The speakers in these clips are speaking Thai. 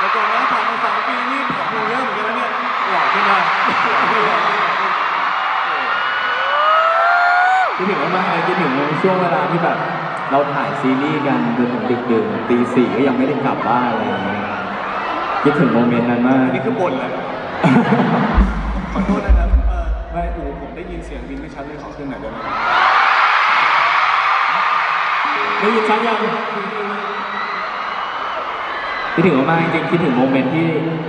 แล้วก่อนนะผ่านมาสองปีนี่ผอมลงเยอะเหมือนกันแล้วเนี่ยหล่อขึ้นนะหล่อขึ้นหล่อขึ้นคิดถึงมากเลยคิดถึงช่วงเวลาที่แบบ เราถ่ายซีรีส์กันจนถึงดึกดื่นตีสี่ก็ยังไม่ได้กลับบ้านอะไรอย่างเงี้ยคิดถึงโมเมนต์นั้นมากนนี้คือบ่นแหละขอโทษนะครับเออไม่โอ้ผมได้ยินเสียงบินไม่ชัดเลยขอขึ้นหน่อยได้ไหมได้ยินชัดยัง คิดถึงมากๆจริงๆคิดถึงโมเมนต์ที่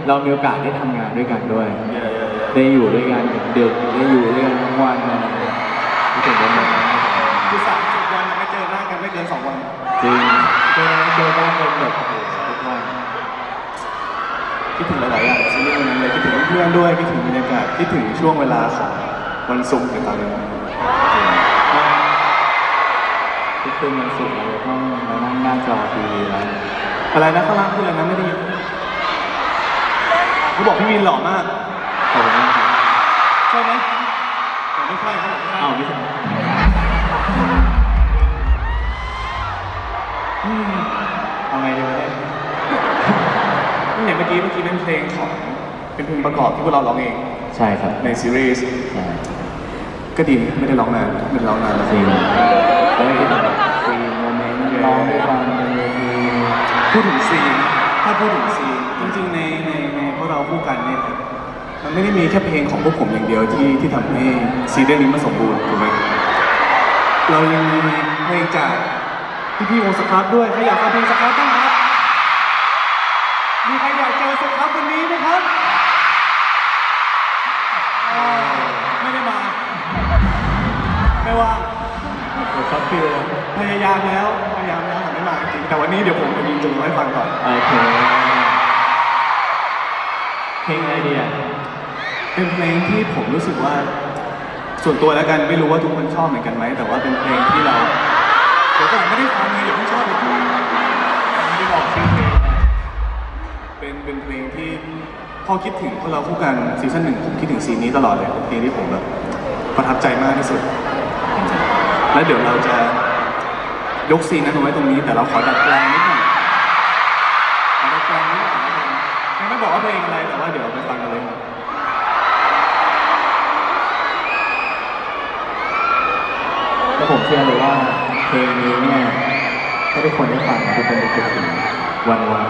เรามีโอกาสได้ทำงานด้วยกันด้วยเยอะๆได้อยู่ด้วยกันดึกๆได้อยู่ด้วยกันทั้งวันอะไรอย่างเงี้ยคิดถึงโมเมนต์นั้นๆคือสามสิบวันไม่เจอหน้ากันไม่เกินสองวันจริงเจอเจอบ้านกันแบบทุกวันคิดถึงหลายๆอย่างซีรีส์วันนั้นเลยคิดถึงเพื่อนๆด้วยคิดถึงบรรยากาศคิดถึงช่วงเวลาของวันศุกร์ในตอนนั้นทุกคืนวันศุกร์เราต้องมานั่งหน้าจอทีวีแล้ว อะไรนะข้างล่างพูดอะไรนะไม่ได้ยินเขาบอกพี่วินหล่อมากขอบคุณมากครับใช่ไหมแต่ไม่ใช่เขาบอกไม่ใช่อ้าวไม่ใช่อืมเอาไงดีวะเนี่ยนี่อย่างเมื่อกี้เมื่อกี้เป็นเพลงของเป็นเพลงประกอบที่พวกเราร้องเองใช่ครับในซีรีส์ใช่ก็ดีไม่ได้ร้องนานไม่ได้ร้องนานแล้วจริงแล้วก็คิดถึงแบบฟรีโมเมนต์ร้องด้วยกันบนเวที พูดถึงซีนถ้าพูดถึงซีนจริงๆในในในพวกเราคู่กันเนี่ยมันไม่ได้มีแค่เพลงของพวกผมอย่างเดียวที่ที่ทำให้ซีรีส์เรื่องนี้มันสมบูรณ์ถูกไหมเรายังมีเพลงจากพี่พี่ๆวงสครับด้วยใครอยากฟังเพลงสครับบ้างครับมีใครอยากเจอสครับวันนี้ไหมครับอ๋อไม่ได้มาไม่ว่าเดี๋ยวช็อตฟิลเลยพยายามแล้วพยายามแล้วแต่ไม่มาจริงแต่วันนี้เดี๋ยวผมจะมีจูงให้ฟังก่อน โอเคเพลงอะไรดีอะเป็นเพลงที่ผมรู้สึกว่า ส่วนตัวแล้วกันไม่รู้ว่าทุกคนชอบเหมือนกันไหมแต่ว่าเป็นเพลงที่เราเดี๋ยวก่อนไม่ได้ฟังเลยอย่าเพิ่งชอบเลยไม่ได้บอกชื่อเพลงเป็นเป็นเพลงที่พอคิดถึงพวกเราคู่กันซีซั่นหนึ่งผมคิดถึงซีนนี้ตลอดเลยเป็นเพลงที่ผมแบบประทับใจมากที่สุด แล้วเดี๋ยวเราจะ ยกซีนนั้นเอาไว้ตรงนี้แต่เราขอดัดแปลงนิดหน่อยขอดัดแปลงนิดหน่อยแล้วกันยังไม่บอกว่าเพลงอะไรแต่ว่าเดี๋ยวไปฟังกันเลยครับ แล้วผมเชื่อเลยว่าเพลงนี้เนี่ยถ้าทุกคนได้ฟังทุกคนจะคิดถึงวันวัน